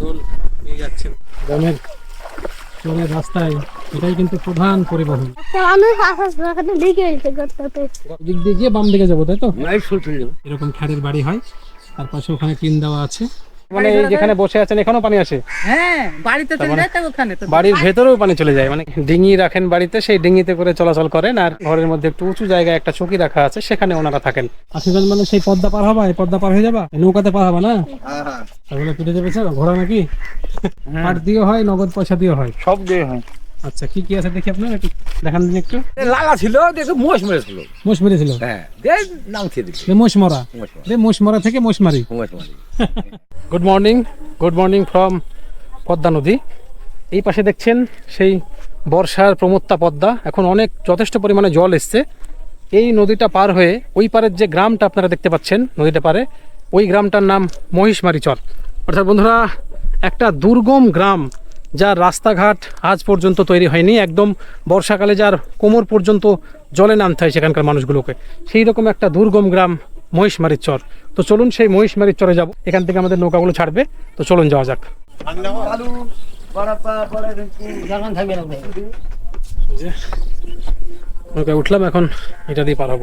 সাধন নিয়ে যাচ্ছেন। গ্রামের চলে রাস্তায় এটাই কিন্তু প্রধান পরিবহন। লিখে দিক দিয়ে গিয়ে বাম দিকে যাব তাই তো? এরকম খ্যারের বাড়ি হয় তার পাশে ওখানে টিন দেওয়া আছে। মানে যেখানে বসে আছেন এখানেও পানি আসে? হ্যাঁ বাড়িতে চলে মানে যায় তো ওখানে তো। বাড়ির ভেতরেও পানি চলে যায় মানে ডিঙি রাখেন বাড়িতে সেই ডিঙিতে করে চলাচল করেন আর ঘরের মধ্যে একটু উঁচু জায়গায় একটা চৌকি রাখা আছে সেখানে ওনারা থাকেন। আশীর্বাদ মানে সেই পদ্মা পার হবা এই পদ্মা পার হয়ে যাবা? নৌকাতে পার হবা না? তাহলে কেটে যাবে স্যার ঘোড়া নাকি? পাট দিয়ে হয় নগদ পয়সা দিয়ে হয়? সব দিয়ে হয়। আচ্ছা কি কি আছে দেখি আপনার? একটু দেখান দিন একটু। লাগা ছিল দেখে মোষ মেরেছিল। মোষ মেরেছিল? হ্যাঁ দেখ নামছে দিল। রে মোষ মরা? রে মোষ মরা থেকে মোষ মারি? মোষ মারি। Good morning good morning from Padma নদী। এই পাশে দেখছেন সেই বর্ষার প্রমত্তা পদ্মা। এখন অনেক যথেষ্ট পরিমাণে জল এসছে। এই নদীটা পার হয়ে ওই পারের যে গ্রামটা আপনারা দেখতে পাচ্ছেন নদীটা পারে ওই গ্রামটার নাম মহিষমারি চর। অর্থাৎ বন্ধুরা একটা দুর্গম গ্রাম যার রাস্তাঘাট আজ পর্যন্ত তৈরি হয়নি। একদম বর্ষাকালে যার কোমর পর্যন্ত জলে নামতে হয় সেখানকার মানুষগুলোকে। সেই রকম একটা দুর্গম গ্রাম মহিষমারির চর। তো চলুন সেই মহিষমারির চরে যাব। এখান থেকে আমাদের নৌকাগুলো ছাড়বে। তো চলুন যাওয়া যাক। নৌকায় উঠলাম এখন এটা দিয়ে পার হব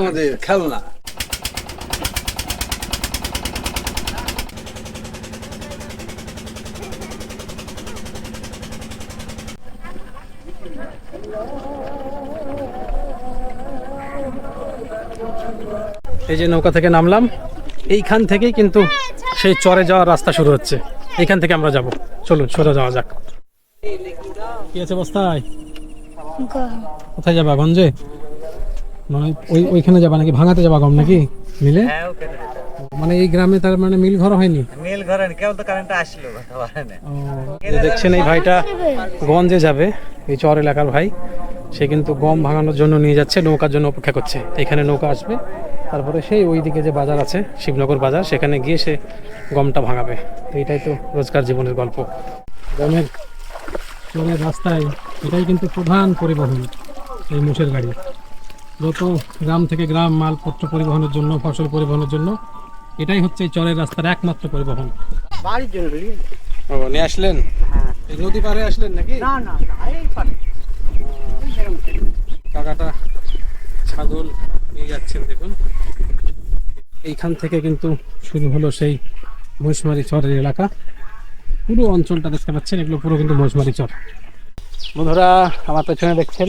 আমাদের খেলনা। এই যে নৌকা থেকে নামলাম, এইখান থেকেই কিন্তু সেই চরে যাওয়ার রাস্তা শুরু হচ্ছে। এইখান থেকে আমরা যাব। চলুন, সোজা যাওয়া যাক। কি আছে বস্তায়? কোথায় যাবা গঞ্জে? মানে ওই ওইখানে যাবা নাকি? ভাঙাতে যাবা গম নাকি? মিলে? মানে এই গ্রামে তার মানে মিল ঘর হয়নি? মিল ঘরে কেবল তো কারেন্ট আসলো দেখছেন এই ভাইটা গঞ্জে যাবে এই চর এলাকার ভাই। সে কিন্তু গম ভাঙানোর জন্য নিয়ে যাচ্ছে নৌকার জন্য অপেক্ষা করছে। এখানে নৌকা আসবে তারপরে সেই ওই দিকে যে বাজার আছে শিবনগর বাজার সেখানে গিয়ে সে গমটা ভাঙাবে। তো এটাই তো রোজকার জীবনের গল্প। গমের চরের রাস্তায় এটাই কিন্তু প্রধান পরিবহন এই মোষের গাড়ি। যত গ্রাম থেকে গ্রাম মালপত্র পরিবহনের জন্য ফসল পরিবহনের জন্য এটাই হচ্ছে এই চরের রাস্তার একমাত্র পরিবহন। বাড়ির জন্য লিখে ও নিয়ে আসলেন? এই নদী পারে আসলেন নাকি? না না না এই পারে কাকাটা ছাগল নিয়ে যাচ্ছেন দেখুন। এইখান থেকে কিন্তু শুরু হলো সেই মহিষমারি চরের এলাকা। পুরো অঞ্চলটা দেখতে পাচ্ছেন এগুলো পুরো কিন্তু মহিষমারি চর। বন্ধুরা আমার পেছনে দেখছেন?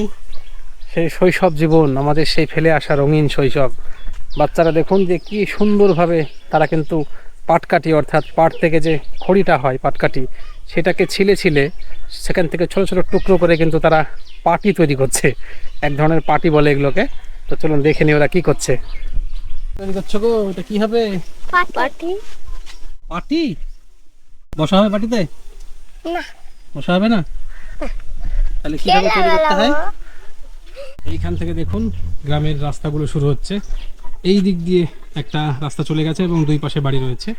সেই শৈশব জীবন আমাদের সেই ফেলে আসা রঙিন শৈশব। বাচ্চারা দেখুন যে কি সুন্দরভাবে তারা কিন্তু পাটকাঠি অর্থাৎ পাট থেকে যে খড়িটা হয় পাটকাঠি সেটাকে ছিলে ছিলে সেখান থেকে ছোট ছোট টুকরো করে কিন্তু তারা পাটি তৈরি করছে। এক ধরনের পাটি বলে এগুলোকে। তো চলুন দেখে নি ওরা কি করছে। তৈরি করছ গো এটা কি হবে? পাটি পাটি? বসা হবে পাটিতে? না। বসা হবে না? তাহলে কীভাবে তৈরি করতে হয়? এইখান থেকে দেখুন গ্রামের রাস্তাগুলো শুরু হচ্ছে। এই দিক দিয়ে একটা রাস্তা চলে গেছে এবং দুই পাশে বাড়ি রয়েছে।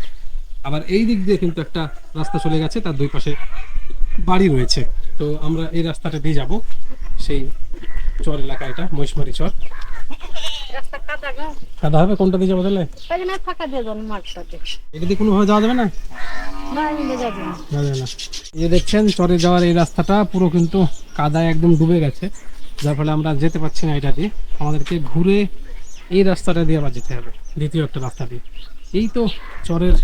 আবার এই দিক দিয়ে কিন্তু একটা রাস্তা চলে গেছে তার দুই পাশে বাড়ি রয়েছে। তো আমরা এই রাস্তাটা দিয়ে যাব সেই চর এলাকা এটা মহিষমারি চর। কাদা হবে কোনটা দিয়ে যাব তাহলে? ফাঁকা দিয়ে দেন মাঠটাতে এটা দিয়ে কোনোভাবে যাওয়া যাবে না? এই দেখছেন চরে যাওয়ার এই রাস্তাটা পুরো কিন্তু কাদায় একদম ডুবে গেছে। যার ফলে আমরা যেতে পারছি না এটা দিয়ে। আমাদেরকে ঘুরে এই রাস্তাটা দিয়ে আবার যেতে হবে দ্বিতীয় একটা রাস্তা দিয়ে। এই তো চরের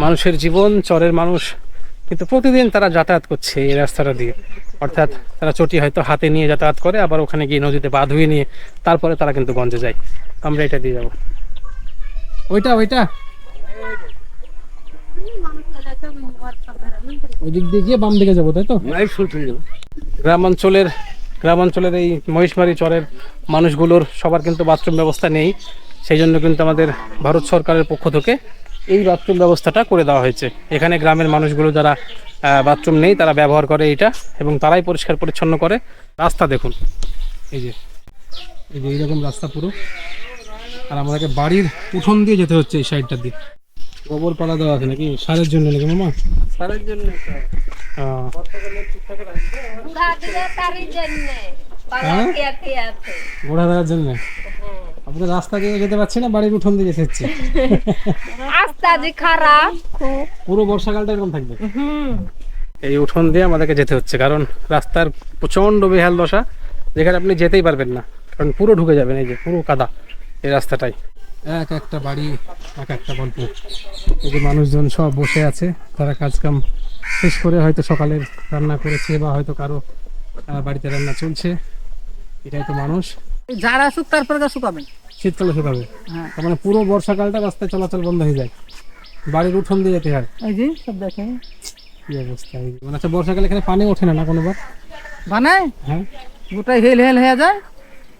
মানুষের জীবন চরের মানুষ। কিন্তু প্রতিদিন তারা যাতায়াত করছে এই রাস্তাটা দিয়ে। অর্থাৎ তারা চটি হয়তো হাতে নিয়ে যাতায়াত করে আবার ওখানে গিয়ে নদীতে পা ধুয়ে নিয়ে তারপরে তারা কিন্তু গঞ্জে যায়। আমরা এটা দিয়ে যাব। ওইটা ওইটা। ওই দিক দিয়ে গিয়ে বাম দিকে যাব তাই তো? গ্রামাঞ্চলের গ্রামাঞ্চলের এই মহিষমারি চরের মানুষগুলোর সবার কিন্তু বাথরুম ব্যবস্থা নেই। সেই জন্য কিন্তু আমাদের ভারত সরকারের পক্ষ থেকে এই বাথরুম ব্যবস্থাটা করে দেওয়া হয়েছে। এখানে গ্রামের মানুষগুলো যারা বাথরুম নেই, তারা ব্যবহার করে এইটা এবং তারাই পরিষ্কার পরিচ্ছন্ন করে। রাস্তা দেখুন। এই যে এই যে এইরকম রাস্তা পুরো। আর আমাদেরকে বাড়ির উঠোন দিয়ে যেতে হচ্ছে এই সাইডটা দিয়ে। গোবর পালা দেওয়া আছে নাকি? সারের জন্য নাকি মামা? সারের জন্য হ্যাঁ? দেওয়ার জন্য? আমরা রাস্তা দিয়ে যেতে পারছি না বাড়ির উঠোন দিয়ে যেতে হচ্ছে রাস্তা যে খারাপ। পুরো বর্ষাকালটা এরকম থাকবে? হুম। এই উঠোন দিয়ে আমাদেরকে যেতে হচ্ছে কারণ রাস্তার প্রচণ্ড বেহাল দশা যেখানে আপনি যেতেই পারবেন না কারণ পুরো ঢুকে যাবেন এই যে পুরো কাদা এই রাস্তাটাই। এক একটা বাড়ি এক একটা গল্প। এই যে মানুষজন সব বসে আছে তারা কাজকাম শেষ করে হয়তো সকালের রান্না করেছে বা হয়তো কারও বাড়িতে রান্না চলছে। এটাই তো মানুষ। যারা আসুক তারপরে যা শুকাবে। শীতকালে শুকাবে। হ্যাঁ। তার মানে পুরো বর্ষাকালটা রাস্তায় চলাচল বন্ধ হয়ে যায়। বাড়ির উঠোন দিয়ে যেতে হয়। এই যে সব দেখেন। কি অবস্থা এই মানে আচ্ছা বর্ষাকালে এখানে পানি ওঠে না না কোনোবার বানায়? হ্যাঁ। গোটাই হেল হেল হয়ে যায়?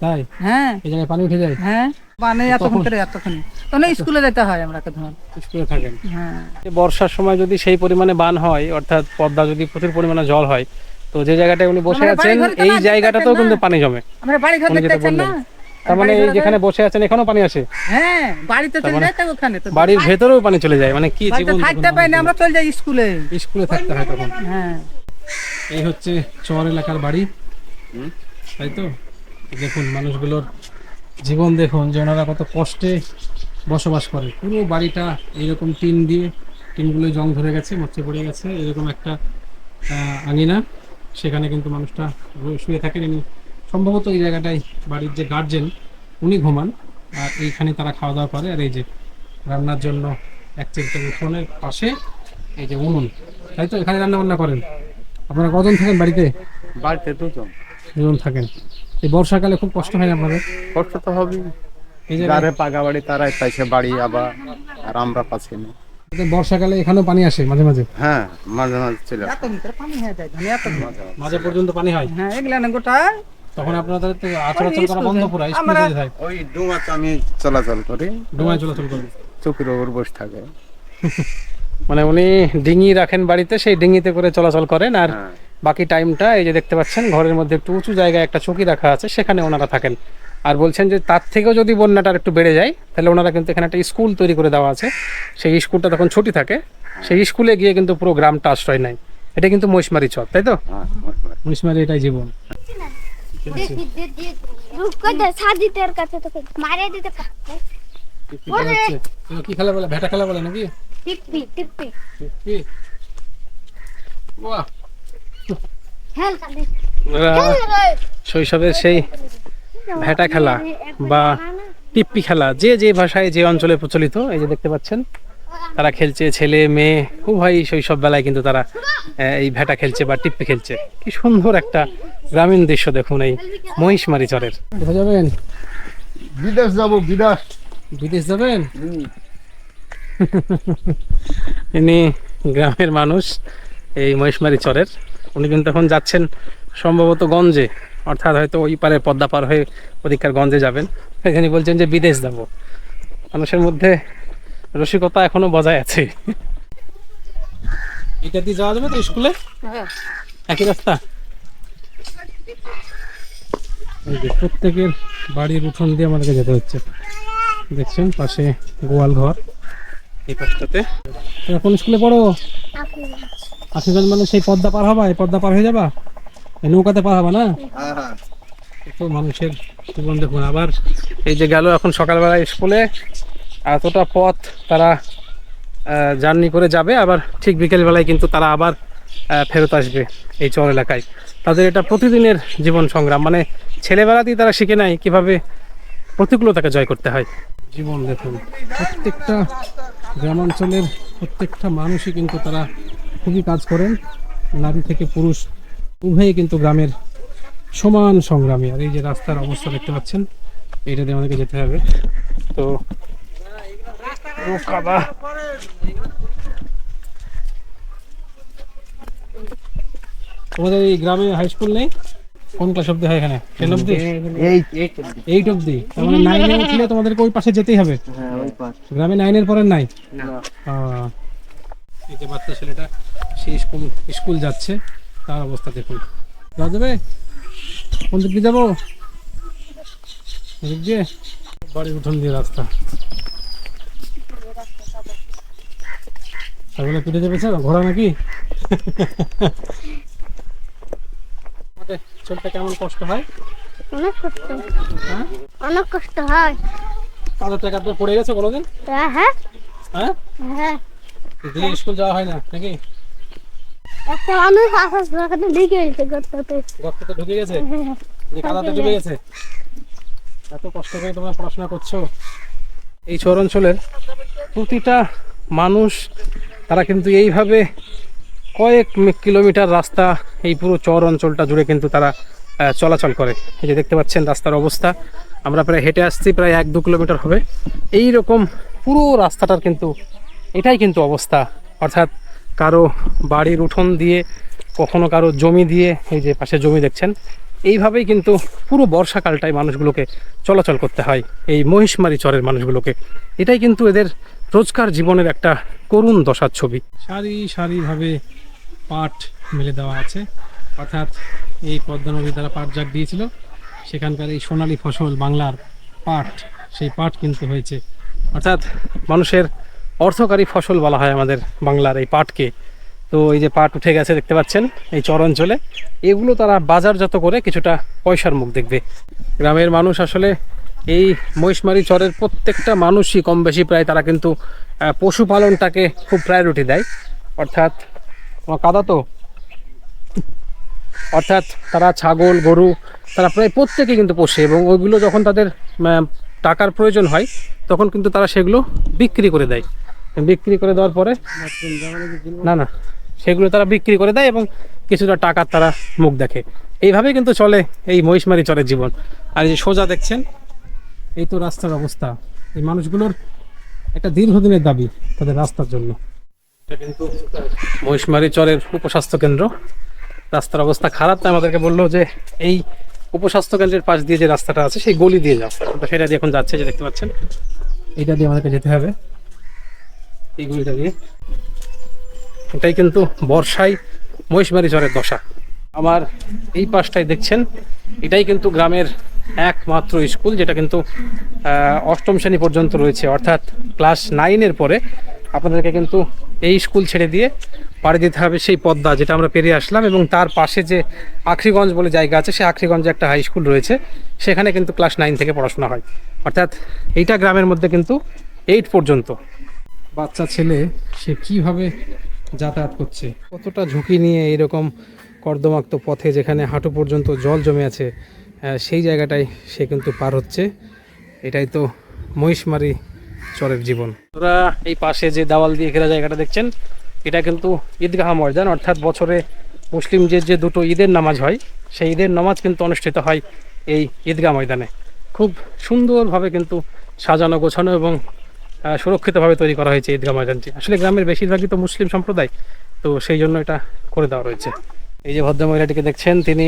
তাই? হ্যাঁ। এই জায়গায় পানি উঠে যায়? হ্যাঁ। বানাই এতক্ষণ করে এতক্ষণ। তখন স্কুলে যেতে হয় আমরা ধর স্কুলে থাকেন। হ্যাঁ। বর্ষার সময় যদি সেই পরিমাণে বান হয় অর্থাৎ পদ্মা যদি প্রচুর পরিমাণে জল হয় তো যে জায়গাটায় উনি বসে আছেন এই জায়গাটাতেও কিন্তু পানি জমে। আমরা বাড়ি ঘর দেখতেছেন না। তার মানে এই যেখানে বসে আছেন এখানেও পানি আসে হ্যাঁ বাড়িতে চলে মানে তো ওখানে। তো বাড়ির ভেতরেও পানি চলে যায় মানে কি জীবন থাকতে পাই না আমরা চলে যাই স্কুলে। স্কুলে থাকতে হয় তখন। হ্যাঁ। এই হচ্ছে চর এলাকার বাড়ি। তাই তো? দেখুন মানুষগুলোর জীবন দেখুন যে ওনারা কত কষ্টে বসবাস করে। পুরো বাড়িটা এইরকম টিন দিয়ে টিনগুলো জং ধরে গেছে মরচে পড়ে গেছে এরকম একটা আঙিনা। সেখানে কিন্তু মানুষটা শুয়ে থাকেন। ইনি সম্ভবত এই জায়গাটায় বাড়ির যে গার্জেন উনি ঘুমান। আর এইখানে তারা খাওয়া দাওয়া করে। আর এই যে রান্নার জন্য এক চিলতে উঠোনের পাশে এই যে উনুন। তাই তো? এখানে রান্না বান্না করেন? আপনারা কজন থাকেন বাড়িতে? বাড়িতে দুজন। দুজন থাকেন। এই বর্ষাকালে খুব কষ্ট হয় না আপনাদের কষ্ট তো হবে এই যে যারে পাকা বাড়ি তারাই পাইছে বাড়ি আবার আর আমরা পাচ্ছি না। বর্ষাকালে এখানেও পানি আসে মাঝে মাঝে? হ্যাঁ মাঝে মাঝে ছিল এত ভিতরে পানি হয়ে যায় ধনী এত মাঝে পর্যন্ত পানি হয়? হ্যাঁ এগুলা না গোটা। তখন আপনাদের তো আচলাচল করা বন্ধ পুরো স্কুলে যেতে হয়। ওই ডুমাতে আমি চলাচল করি। ডুমায় চলাচল করবে চোখের ওপর বসে থাকে। মানে উনি ডিঙি রাখেন বাড়িতে সেই ডিঙিতে করে চলাচল করেন আর হ্যাঁ। বাকি টাইমটা এই যে দেখতে পাচ্ছেন ঘরের মধ্যে একটু উঁচু জায়গায় একটা চৌকি রাখা আছে সেখানে ওনারা থাকেন। আর বলছেন যে তার থেকেও যদি বন্যাটা একটু বেড়ে যায় তাহলে ওনারা কিন্তু এখানে একটা স্কুল তৈরি করে দেওয়া আছে। সেই স্কুলটা তখন ছুটি থাকে সেই স্কুলে গিয়ে কিন্তু পুরো গ্রামটা আশ্রয় নেয়। এটা কিন্তু মহিষমারি চর তাই তো? হ্যাঁ, মহিষমারি। এটাই জীবন। কি খেলা বলে? ভেটা খেলা বলে নাকি? টিপি টিপি টিপি শৈশবের সেই ভেটা খেলা বা টিপ্পি খেলা যে যে ভাষায় যে অঞ্চলে প্রচলিত এই যে দেখতে পাচ্ছেন তারা খেলছে ছেলে মেয়ে উভয় শৈশব বেলায় কিন্তু তারা এই ভেটা খেলছে বা টিপ্পি খেলছে। কি সুন্দর একটা গ্রামীণ দৃশ্য দেখুন এই মহিষমারি চরের। বিদেশ যাব বিদেশ। বিদেশ যাবেন? ইনি গ্রামের মানুষ এই মহিষমারি চরের। উনি কিন্তু এখন যাচ্ছেন সম্ভবত গঞ্জে অর্থাৎ হয়তো ওই পারে পদ্মা পার হয়ে ওদিককার গঞ্জে যাবেন। এখানে বলছেন যে বিদেশ যাব। মানুষের মধ্যে রসিকতা এখনও বজায় আছে। এটা দিয়ে যাওয়া যাবে তো স্কুলে? হ্যাঁ। একই রাস্তা? প্রত্যেকের বাড়ির উঠোন দিয়ে আমাদেরকে যেতে হচ্ছে। দেখছেন পাশে গোয়াল ঘর। এই পাশটাতে। কোন স্কুলে পড়ো? আশিগঞ্জ মানে সেই পদ্মা পার হবা, এই পদ্মা পার হয়ে যাবা? এই নৌকাতে পার হবা না? হ্যাঁ মানুষের জীবন দেখুন। আবার এই যে গেল এখন সকালবেলা স্কুলে, এতটা পথ তারা জার্নি করে যাবে। আবার ঠিক বিকেলবেলায় কিন্তু তারা আবার ফেরত আসবে এই চর এলাকায়। তাদের এটা প্রতিদিনের জীবন সংগ্রাম। মানে ছেলেবেলাতেই তারা শিখে নেয় কীভাবে প্রতিকূলতাকে জয় করতে হয়। জীবন দেখুন, প্রত্যেকটা গ্রামাঞ্চলের প্রত্যেকটা মানুষই কিন্তু তারা খুবই কাজ করেন। নারী থেকে পুরুষ উভয়ই কিন্তু গ্রামের সমান সংগ্রামী। আর এই যে রাস্তার অবস্থা দেখতে পাচ্ছেন, এইটা দিয়ে আমাদেরকে যেতে হবে। তো তোমাদের এই গ্রামে হাই স্কুল নেই? কোন ক্লাস অব্দি হয় এখানে? টেন এই এইট অব্দি তার মানে নাইনে উঠলে তোমাদেরকে ওই পাশে যেতেই হবে। হ্যাঁ ওই পাশ। গ্রামে নাইনের পরে নাই? এই যে বাচ্চা ছেলেটা সেই স্কুল স্কুল যাচ্ছে। তার অবস্থা দেখুন। যাওয়া যাবে কোন দিক দিয়ে যাব? এদিক দিয়ে? বাড়ির উঠোন দিয়ে রাস্তা। ছাগলে পিঠে চেপেছে ঘোড়া নাকি? আমাদের চলতে কেমন কষ্ট হয়? অনেক কষ্ট। হ্যাঁ? অনেক কষ্ট হয়। কাঁধের থেকে কাঁধে পড়ে গেছে কোনোদিন? হ্যাঁ হ্যাঁ। হ্যাঁ? হ্যাঁ। স্কুল যাওয়া হয় না নাকি? একটা মানুষ আসার জায়গাতে লিখে গেছে করতে গর্ততে ঢুকে গেছে? যে কাদাতে ডুবে গেছে। এত কষ্ট করে তোমরা পড়াশোনা করছ। এই চর অঞ্চলের প্রতিটা মানুষ তারা কিন্তু এইভাবে কয়েক কিলোমিটার রাস্তা এই পুরো চর অঞ্চলটা জুড়ে কিন্তু তারা চলাচল করে। এই যে দেখতে পাচ্ছেন রাস্তার অবস্থা। আমরা প্রায় হেঁটে আসছি, প্রায় এক দু কিলোমিটার হবে। এই রকম পুরো রাস্তাটার কিন্তু, এটাই কিন্তু অবস্থা। অর্থাৎ কারও বাড়ির উঠোন দিয়ে, কখনো কারও জমি দিয়ে, এই যে পাশে জমি দেখছেন, এইভাবেই কিন্তু পুরো বর্ষাকালটাই মানুষগুলোকে চলাচল করতে হয়। এই মহিষমারি চরের মানুষগুলোকে। এটাই কিন্তু এদের রোজকার জীবনের একটা করুণ দশার ছবি। সারি সারিভাবে পাট মেলে দেওয়া আছে। অর্থাৎ এই পদ্মা নদী দ্বারা পাট জাগ দিয়েছিল। সেখানকার এই সোনালী ফসল বাংলার পাট সেই পাট কিন্তু হয়েছে। অর্থাৎ মানুষের অর্থকারী ফসল বলা হয় আমাদের বাংলার এই পাটকে তো এই যে পাট উঠে গেছে, দেখতে পাচ্ছেন, এই চর অঞ্চলে এগুলো তারা বাজারজাত করে কিছুটা পয়সার মুখ দেখবে। গ্রামের মানুষ আসলে এই মহিষমারি চরের প্রত্যেকটা মানুষই কম বেশি প্রায় তারা কিন্তু পশুপালনটাকে খুব প্রায়োরিটি দেয়। অর্থাৎ কাদা তো? অর্থাৎ তারা ছাগল, গরু, তারা প্রায় প্রত্যেকে কিন্তু পোষে এবং ওইগুলো যখন তাদের টাকার প্রয়োজন হয়, তখন কিন্তু তারা সেগুলো বিক্রি করে দেয়। বিক্রি করে দেওয়ার পরে না না, সেগুলো তারা বিক্রি করে দেয় এবং কিছুটা টাকার তারা মুখ দেখে। এইভাবেই কিন্তু চলে এই মহিষমারি চরের জীবন। আর এই যে সোজা দেখছেন, এই তো রাস্তার অবস্থা। এই মানুষগুলোর একটা দীর্ঘদিনের দাবি তাদের রাস্তার জন্য। এটা কিন্তু মহিষমারি চরের উপস্বাস্থ্য কেন্দ্র। রাস্তার অবস্থা খারাপ, তাই আমাদেরকে বলল যে এই উপস্বাস্থ্য কেন্দ্রের পাশ দিয়ে যে রাস্তাটা আছে, সেই গলি দিয়ে যাও। তো সেটা দিয়ে এখন যাচ্ছে, যে দেখতে পাচ্ছেন। এটা দিয়ে আমাদেরকে যেতে হবে। এই গলিটা দিয়ে। এটাই কিন্তু বর্ষায় মহিষমারি চরের দশা। আমার এই পাশটায় দেখছেন, এটাই কিন্তু গ্রামের একমাত্র স্কুল, যেটা কিন্তু অষ্টম শ্রেণি পর্যন্ত রয়েছে। অর্থাৎ ক্লাস নাইনের পরে আপনাদেরকে কিন্তু এই স্কুল ছেড়ে দিয়ে পাড়ি দিতে হবে সেই পদ্মা যেটা আমরা পেরিয়ে আসলাম এবং তার পাশে যে আখরিগঞ্জ বলে জায়গা আছে, সেই আখরিগঞ্জে একটা হাই স্কুল রয়েছে। সেখানে কিন্তু ক্লাস নাইন থেকে পড়াশোনা হয়। অর্থাৎ এইটা গ্রামের মধ্যে কিন্তু এইট পর্যন্ত। বাচ্চা ছেলে, সে কীভাবে যাতায়াত করছে? কতটা ঝুঁকি নিয়ে এরকম কর্দমাক্ত পথে যেখানে হাঁটু পর্যন্ত জল জমে আছে সেই জায়গাটায় সে কিন্তু পার হচ্ছে। এটাই তো মহিষমারি চরের জীবন। তোরা এই পাশে যে দেওয়াল দিয়ে ঘেরা জায়গাটা দেখছেন, এটা কিন্তু ঈদগাহ ময়দান, অর্থাৎ বছরে মুসলিমদের যে যে দুটো ঈদের নামাজ হয়, সেই ঈদের নামাজ কিন্তু অনুষ্ঠিত হয় এই ঈদগাহ ময়দানে। খুব সুন্দরভাবে কিন্তু সাজানো, গোছানো এবং সুরক্ষিতভাবে তৈরি করা হয়েছে ঈদগাহ ময়দানটি। আসলে গ্রামের বেশিরভাগই তো মুসলিম সম্প্রদায়, তো সেই জন্য এটা করে দেওয়া রয়েছে। এই যে ভদ্র মহিলাটিকে দেখছেন, তিনি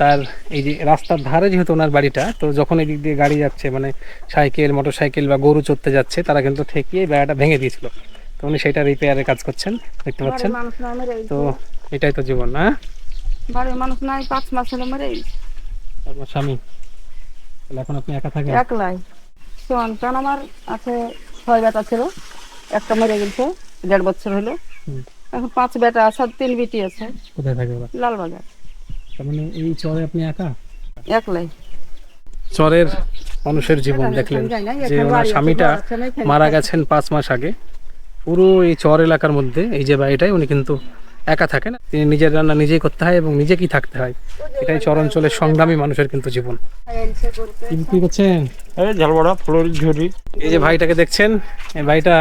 তার এই যে রাস্তার ধারে যেহেতু ওনার বাড়িটা তো যখন এই দিক দিয়ে গাড়ি যাচ্ছে মানে সাইকেল মোটর সাইকেল বা গরু চড়তে যাচ্ছে তারা কিন্তু ঠেকিয়ে বেড়াটা ভেঙে দিয়েছিল। তো উনি সেটা রিপেয়ারের কাজ করছেন দেখতে পাচ্ছেন। তো এটাই তো জীবন না বাড়ির মানুষ নাই পাঁচ মাস হলে মেরে আপনার স্বামী। তাহলে এখন আপনি একা থাকেন? একলাই। সন্তান আমার আছে ছয় বেটা ছিল একটা মরে গেছে দেড় বছর হলো। এখন পাঁচ বেটা আছে তিন বিটি আছে। কোথায় থাকে লালবাজার। তার মানে এই চরে আপনি একা? একলাই। চরের মানুষের জীবন দেখলেন যে ওনার স্বামীটা মারা গেছেন পাঁচ মাস আগে। পুরো এই চর এলাকার মধ্যে এই যে বাড়িটাই উনি কিন্তু একা থাকেন। তিনি নিজের রান্না নিজেই করতে হয় এবং নিজেকেই থাকতে হয়? এটাই চর অঞ্চলের সংগ্রামী মানুষের কিন্তু জীবন। কি বিক্রি করছেন? এই ঝালবড়া ফ্লোর ঝুরি। এই যে ভাইটাকে দেখছেন এই ভাইটা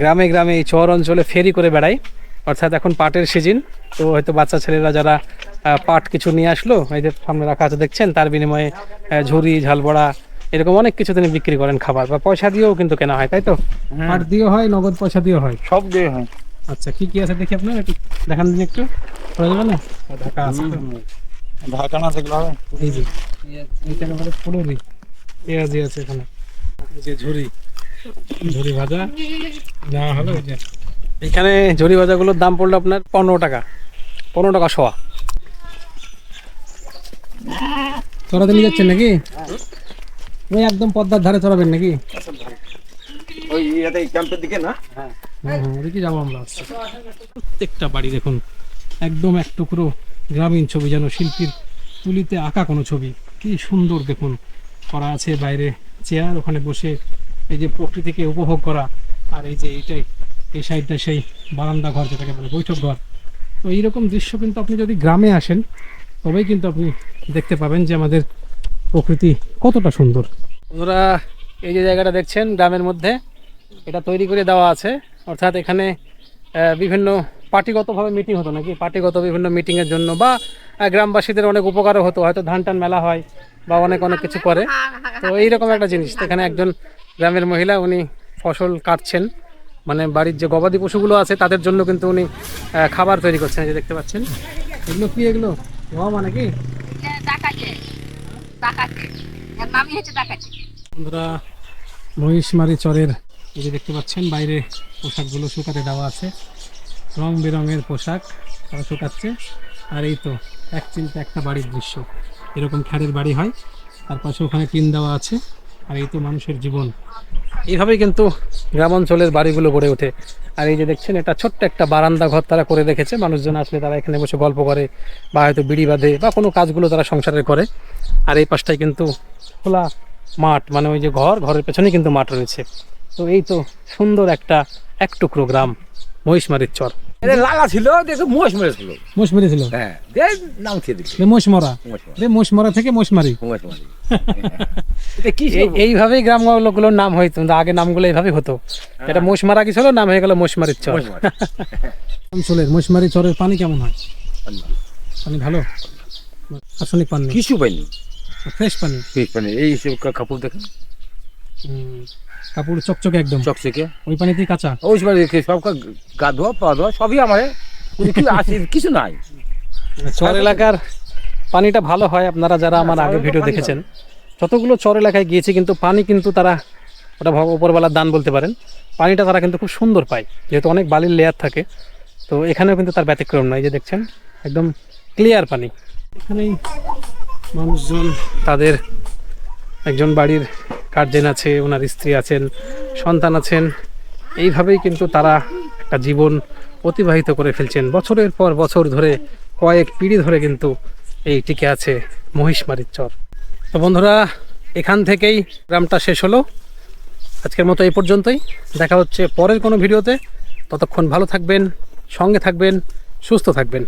গ্রামে গ্রামে এই চর অঞ্চলে ফেরি করে বেড়ায়। অর্থাৎ এখন পাটের সিজন তো হয়তো বাচ্চা ছেলেরা যারা পাট কিছু নিয়ে আসলো এই যে সামনে রাখা আছে দেখছেন তার বিনিময়ে ঝুড়ি ঝালবড়া এরকম অনেক কিছু তিনি বিক্রি করেন খাবার। বা পয়সা দিয়েও কিন্তু কেনা হয় তাই তো? পাট দিয়েও হয় নগদ পয়সা দিয়েও হয়? সব দিয়ে হয়। আচ্ছা কি কি আছে দেখি আপনার? একটু দেখান দিন একটু। করা যাবে না? ঢাকা আছে ঢাকা না থাকলে হবে? এই যে এইটা একেবারে পুরোই পেঁয়াজি আছে এখানে। এই যে ঝুরি। ঝুরি ভাজা। নেওয়া হলো এই যে। এখানে ঝুরি ভাজাগুলোর দাম পড়ল আপনার পনেরো টাকা। পনেরো টাকা শোয়া চড়াতে নিয়ে যাচ্ছেন নাকি? ওই একদম পদ্মার ধারে চড়াবেন নাকি? ওই ইয়াতে ক্যাম্পের দিকে না? হ্যাঁ। হ্যাঁ ওদিকে যাব আমরা প্রত্যেকটা বাড়ি দেখুন একদম এক টুকরো গ্রামীণ ছবি যেন শিল্পীর তুলিতে আঁকা কোনো ছবি। কি সুন্দর দেখুন করা আছে বাইরে। চেয়ার ওখানে বসে এই যে প্রকৃতিকে উপভোগ করা আর এই যে এইটাই। এই সাইডটা সেই বারান্দা ঘর যেটাকে বলে, বৈঠক ঘর। তো এইরকম দৃশ্য কিন্তু আপনি যদি গ্রামে আসেন, তবেই কিন্তু আপনি দেখতে পাবেন যে আমাদের প্রকৃতি কতটা সুন্দর। বন্ধুরা, এই যে জায়গাটা দেখছেন, গ্রামের মধ্যে, এটা তৈরি করে দেওয়া আছে। অর্থাৎ এখানে বিভিন্ন পার্টিগতভাবে মিটিং হতো নাকি? পার্টিগত বিভিন্ন মিটিংয়ের জন্য বা গ্রামবাসীদের অনেক উপকারও হতো। হয়তো ধান টান মেলা হয় বা অনেক অনেক কিছু করে। তো এইরকম একটা জিনিস। এখানে একজন গ্রামের মহিলা, উনি ফসল কাটছেন। মানে বাড়ির যে গবাদি পশুগুলো আছে তাদের জন্য কিন্তু উনি খাবার তৈরি করছেন এই যে দেখতে পাচ্ছেন। এগুলো কি এগুলো? গম মানে কি? বন্ধুরা মহিষমারি চরের এই যে দেখতে পাচ্ছেন বাইরে পোশাকগুলো শুকাতে দেওয়া আছে। রং বেরঙের পোশাক তারা শুকাচ্ছে। আর এই তো এক চিন্তা একটা বাড়ির দৃশ্য। এরকম খ্যারের বাড়ি হয়। তার পাশে ওখানে টিন দেওয়া আছে। আর এই তো মানুষের জীবন। এইভাবেই কিন্তু গ্রাম অঞ্চলের বাড়িগুলো গড়ে ওঠে। আর এই যে দেখছেন, এটা ছোট্ট একটা বারান্দা ঘর তারা করে রেখেছে। মানুষজন আসলে তারা এখানে বসে গল্প করে বা হয়তো বিড়ি বাঁধে বা কোনো কাজগুলো তারা সংসারে করে। আর এই পাশটায় কিন্তু খোলা মাঠ মানে ওই যে ঘর, ঘরের পেছনেই কিন্তু মাঠ রয়েছে। তো এই তো সুন্দর একটা এক টুকরো গ্রাম। মহিষমারির চর। লালা ছিল দেখে মোষ মেরেছিল মোষ মেরেছিল হ্যাঁ নাম খেয়ে দিল। রে মোষ মরা। মোষ মারি, রে মোষ মরা থেকে মোষমারি মোষ মারি। এটা কি ছিল? এই- এইভাবেই গ্রামগুলোর নাম হইতো আগে নামগুলো এইভাবেই হতো। এটা মোষমারা কি ছিল? নাম হয়ে গেল মোষমারির চর। অঞ্চলের মোষমারি চরের পানি কেমন হয়? পানি ভালো। আর্সেনিক পানি। কিছু পাইনি ফ্রেশ পানি। ফিস পানি। এই সব কা- কাপড় দেখেন। কাপড় চকচকে একদম। চকচকে। ওই পানিতেই কাঁচা। ওই দেখে সব গা ধোয়া পা ধোয়া সবই আমার। কিন্তু কিছু কিছু নাই। চর এলাকার পানিটা ভালো হয় আপনারা যারা আমার আগে ভিডিও দেখেছেন। যতগুলো চর এলাকায় গিয়েছি কিন্তু পানি কিন্তু তারা ওটা উপরবেলার দান বলতে পারেন। পানিটা তারা কিন্তু খুব সুন্দর পায় যেহেতু অনেক বালির লেয়ার থাকে। তো এখানেও কিন্তু তার ব্যতিক্রম নাই যে দেখছেন একদম ক্লিয়ার পানি। এখানেই মানুষজন তাদের একজন বাড়ির গার্জেন আছে, ওনার স্ত্রী আছেন, সন্তান আছেন। এইভাবেই কিন্তু তারা একটা জীবন অতিবাহিত করে ফেলছেন। বছরের পর বছর ধরে, কয়েক পিঢ়ি ধরে কিন্তু এই টিকে আছে মহিষমারির চর। তো বন্ধুরা, এখান থেকেই গ্রামটা শেষ হলো। আজকের মতো এই পর্যন্তই। দেখা হচ্ছে পরের কোনো ভিডিওতে। ততক্ষণ ভালো থাকবেন, সঙ্গে থাকবেন, সুস্থ থাকবেন।